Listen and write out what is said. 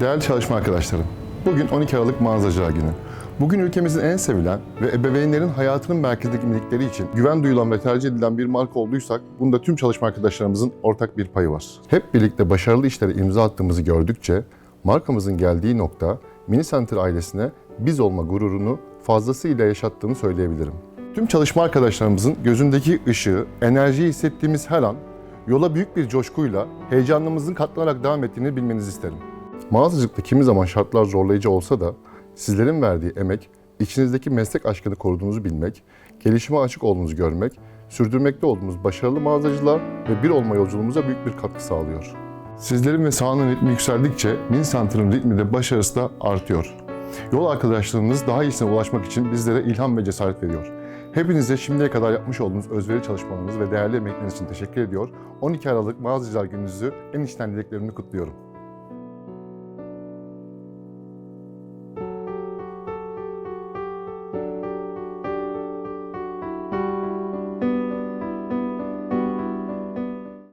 Değerli çalışma arkadaşlarım, bugün 12 Aralık Mağazacılar Günü. Bugün ülkemizin en sevilen ve ebeveynlerin hayatının merkezindeki minikleri için güven duyulan ve tercih edilen bir marka olduysak, bunda tüm çalışma arkadaşlarımızın ortak bir payı var. Hep birlikte başarılı işlere imza attığımızı gördükçe, markamızın geldiği nokta, Mini Center ailesine biz olma gururunu fazlasıyla yaşattığını söyleyebilirim. Tüm çalışma arkadaşlarımızın gözündeki ışığı, enerjiyi hissettiğimiz her an yola büyük bir coşkuyla heyecanımızın katlanarak devam ettiğini bilmenizi isterim. Mağazacılıkta kimi zaman şartlar zorlayıcı olsa da sizlerin verdiği emek, içinizdeki meslek aşkını koruduğunuzu bilmek, gelişime açık olduğunuzu görmek, sürdürmekte olduğumuz başarılı mağazacılığa ve bir olma yolculuğumuza büyük bir katkı sağlıyor. Sizlerin ve sahanın ritmi yükseldikçe Min Center'ın ritmi de başarısı da artıyor. Yol arkadaşlarınız daha iyisine ulaşmak için bizlere ilham ve cesaret veriyor. Hepinize şimdiye kadar yapmış olduğunuz özveri çalışmalarınız ve değerli emekleriniz için teşekkür ediyor. 12 Aralık Mağazacılar Gününüzü en içten dileklerimle kutluyorum.